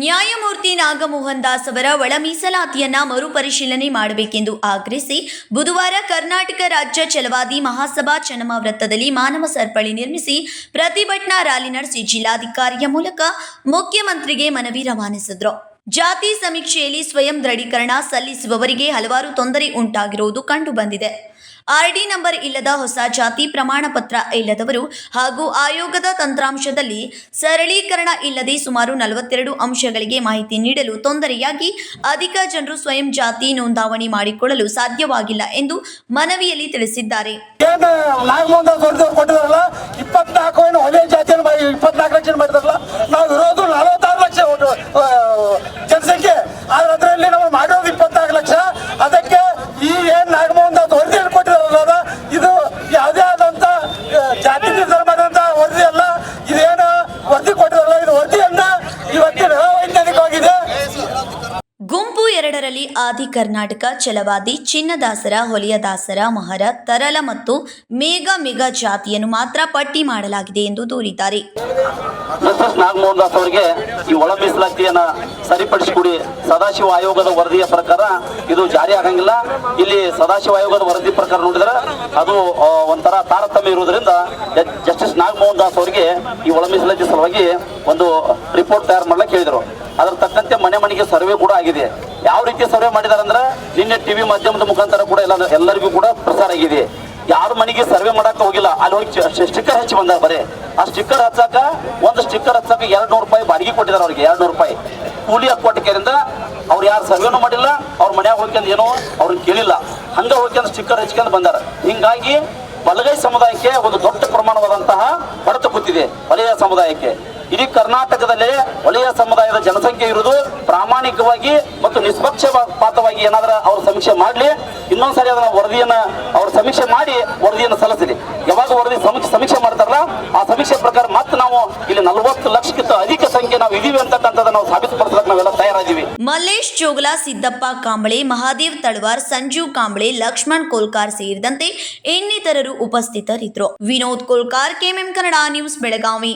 ನ್ಯಾಯಮೂರ್ತಿ ನಾಗಮೋಹನ್ ದಾಸ್ ಅವರ ಒಳ ಮೀಸಲಾತಿಯನ್ನ ಮರುಪರಿಶೀಲನೆ ಮಾಡಬೇಕೆಂದು ಆಗ್ರಹಿಸಿ ಬುಧವಾರ ಕರ್ನಾಟಕ ರಾಜ್ಯ ಚಲವಾದಿ ಮಹಾಸಭಾ ಚನ್ನಮ ವೃತ್ತದಲ್ಲಿ ಮಾನವ ಸರಪಳಿ ನಿರ್ಮಿಸಿ ಪ್ರತಿಭಟನಾ ರ್ಯಾಲಿ ನಡೆಸಿ ಜಿಲ್ಲಾಧಿಕಾರಿಯ ಮೂಲಕ ಮುಖ್ಯಮಂತ್ರಿಗೆ ಮನವಿ ರವಾನಿಸಿದ್ರು. ಜಾತಿ ಸಮೀಕ್ಷೆಯಲ್ಲಿ ಸ್ವಯಂ ದೃಢೀಕರಣ ಸಲ್ಲಿಸುವವರಿಗೆ ಹಲವಾರು ತೊಂದರೆ ಉಂಟಾಗಿರುವುದು ಕಂಡುಬಂದಿದೆ. ಆರ್ಡಿ ನಂಬರ್ ಇಲ್ಲದ ಹೊಸ ಜಾತಿ ಪ್ರಮಾಣ ಪತ್ರ ಇಲ್ಲದವರು ಹಾಗೂ ಆಯೋಗದ ತಂತ್ರಾಂಶದಲ್ಲಿ ಸರಳೀಕರಣ ಇಲ್ಲದೆ ಸುಮಾರು ನಲವತ್ತೆರಡು ಅಂಶಗಳಿಗೆ ಮಾಹಿತಿ ನೀಡಲು ತೊಂದರೆಯಾಗಿ ಅಧಿಕ ಜನರು ಸ್ವಯಂ ಜಾತಿ ನೋಂದಾವಣಿ ಮಾಡಿಕೊಳ್ಳಲು ಸಾಧ್ಯವಾಗಿಲ್ಲ ಎಂದು ಮನವಿಯಲ್ಲಿ ತಿಳಿಸಿದ್ದಾರೆ. ಇಪ್ಪತ್ನಾಲ್ಕು ಎರಡರಲ್ಲಿ ಆದಿ ಕರ್ನಾಟಕ, ಛಲವಾದಿ, ಚಿನ್ನದಾಸರ ಹೊಲಿಯದಾಸರ ಮಹರ, ತರಲ ಮತ್ತು ಮೇಘ ಮೇಘ ಜಾತಿಯನ್ನು ಮಾತ್ರ ಪಟ್ಟಿ ಮಾಡಲಾಗಿದೆ ಎಂದು ದೂರಿದ್ದಾರೆ. ಎಸ್ ನಾಗಮೋಹನ್ ದಾಸ್ ಅವರಿಗೆ ಈ ಒಳ ಮೀಸಲಾತಿಯನ್ನ ಸರಿಪಡಿಸಿಕೊಡಿ. ಸದಾಶಿವ ಆಯೋಗದ ವರದಿಯ ಪ್ರಕಾರ ಇದು ಜಾರಿ ಆಗಂಗಿಲ್ಲ. ಇಲ್ಲಿ ಸದಾಶಿವ ಆಯೋಗದ ವರದಿ ಪ್ರಕಾರ ನೋಡಿದ್ರೆ ಅದು ಒಂಥರ ತಾರತಮ್ಯ ಇರುವುದರಿಂದ ಜಸ್ಟಿಸ್ ನಾಗಮೋಹನ್ ದಾಸ್ ಅವರಿಗೆ ಈ ಒಳ ಮೀಸಲಾತಿ ಸಲುವಾಗಿ ಒಂದು ರಿಪೋರ್ಟ್ ತಯಾರು ಮಾಡ್ಲಿಕ್ಕೆ ಹೇಳಿದರು. ಅದರ ತಕ್ಕಂತೆ ಮನೆ ಮನೆಗೆ ಸರ್ವೆ ಕೂಡ ಆಗಿದೆ. ಯಾವ ರೀತಿ ಸರ್ವೆ ಮಾಡಿದ್ದಾರೆ ಅಂದ್ರೆ ನಿನ್ನೆ ಟಿವಿ ಮಾಧ್ಯಮದ ಮುಖಾಂತರ ಕೂಡ ಎಲ್ಲ, ಎಲ್ಲರಿಗೂ ಕೂಡ ಪ್ರಸಾರ ಆಗಿದೆ. ಯಾರು ಮನೆಗೆ ಸರ್ವೆ ಮಾಡಕ್ಕೆ ಹೋಗಿಲ್ಲ, ಅಲ್ಲಿ ಹೋಗಿ ಸ್ಟಿಕ್ಕರ್ ಹಚ್ಚಿ ಬಂದ ಬರೀ. ಆ ಸ್ಟಿಕ್ಕರ್ ಹಚ್ಚಾಕ, ಒಂದು ಸ್ಟಿಕ್ಕರ್ ಹಚ್ಚಾಕ ಎರಡ್ ನೂರು ರೂಪಾಯಿ ಬಾಡಿಗೆ ಕೊಟ್ಟಿದ್ದಾರೆ ಅವ್ರಿಗೆ ಎರಡ್ ನೂರು ರೂಪಾಯಿ. ಕೂಲಿ ಕೊಟ್ಟಿದ್ದರಿಂದ ಅವ್ರು ಯಾರು ಸರ್ವೇನು ಮಾಡಿಲ್ಲ, ಅವ್ರ ಮನ್ಯಾಗ ಹೋಗ್ಕೊಂಡು ಏನೋ ಅವ್ರಿಗೆ ಕೇಳಿಲ್ಲ. ಹಂಗ ಹೋಗ್ಕೊಂಡು ಸ್ಟಿಕ್ಕರ್ ಹಚ್ಕೊಂಡು ಬಂದಾರ. ಹಿಂಗಾಗಿ ಬಲಗೈ ಸಮುದಾಯಕ್ಕೆ ಒಂದು ದೊಡ್ಡ ಪ್ರಮಾಣವಾದಂತಹ ಹೊಡೆತ ಕೂತಿದೆ ವಲಯ ಸಮುದಾಯಕ್ಕೆ. ಇಡೀ ಕರ್ನಾಟಕದಲ್ಲಿ ವಲಯ ಸಮುದಾಯದ ಜನಸಂಖ್ಯೆ ಇರುವುದು ಪ್ರಾಮಾಣಿಕವಾಗಿ ಮತ್ತು ನಿಷ್ಪಕ್ಷಪಾತವಾಗಿ ಏನಾದರೂ ಅವ್ರ ಸಮೀಕ್ಷೆ ಮಾಡಲಿ, ಇನ್ನೊಂದ್ಸರಿ ಅದನ್ನ ವರದಿಯನ್ನ ಅವ್ರ ಸಮೀಕ್ಷೆ ಮಾಡಿ ವರದಿಯನ್ನು ಸಲ್ಲಿಸಲಿ. ಯಾವಾಗ ವರದಿ ಸಮೀಕ್ಷೆ ಸಮೀಕ್ಷೆ ಪ್ರಕಾರ ಮತ್ತೆ ನಾವು ಇಲ್ಲಿ ನಲವತ್ತು ಲಕ್ಷಕ್ಕಿಂತ ಅಧಿಕ ಸಂಖ್ಯೆ ನಾವು ಇದೀವಿ ಅಂತಕ್ಕಂಥದ್ದು ನಾವು ಸಾಬೀತುಪಡಿಸಲಿಕ್ಕೆ ನಾವೆಲ್ಲ ತಯಾರಾಗಿದ್ದೀವಿ ಮಲ್ಲೇಶ್ ಚೋಗ್ಲಾ, ಸಿದ್ದಪ್ಪ ಕಾಂಬಳೆ, ಮಹಾದೇವ್ ತಳವಾರ್ ಸಂಜೀವ್ ಕಾಂಬಳೆ, ಲಕ್ಷ್ಮಣ್ ಕೋಲ್ಕಾರ್ ಸೇರಿದಂತೆ ಇನ್ನಿತರರು ಉಪಸ್ಥಿತರಿದ್ದರು. Vinod Kolkar, KMM Kannada news, Belagavi.